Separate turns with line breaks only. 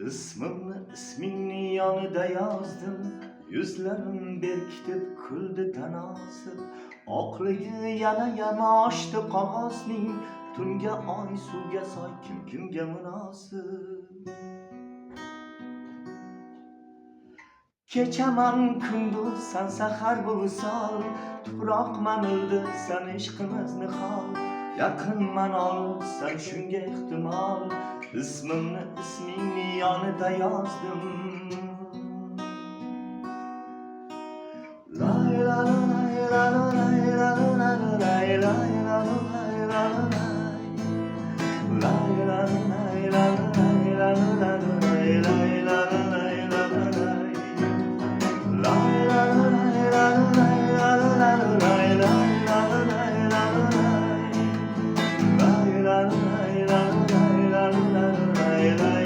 İsmimni ismini yanıda yazdım. Yüzlerim berkitip kuldi tanasib Oqligi yana yamaştı qog'ozning Tunga oy suvga soy kim kimga munosib Kechaman kunduz san sahar bu visol Tuproqman o'ldi san ishqimiz nihol Yaqinman olib san shunga ehtimol Ismimni ismingni yonida yozdim Lay la la lay la la lay la la la la lay la la lay la la lay Lay la la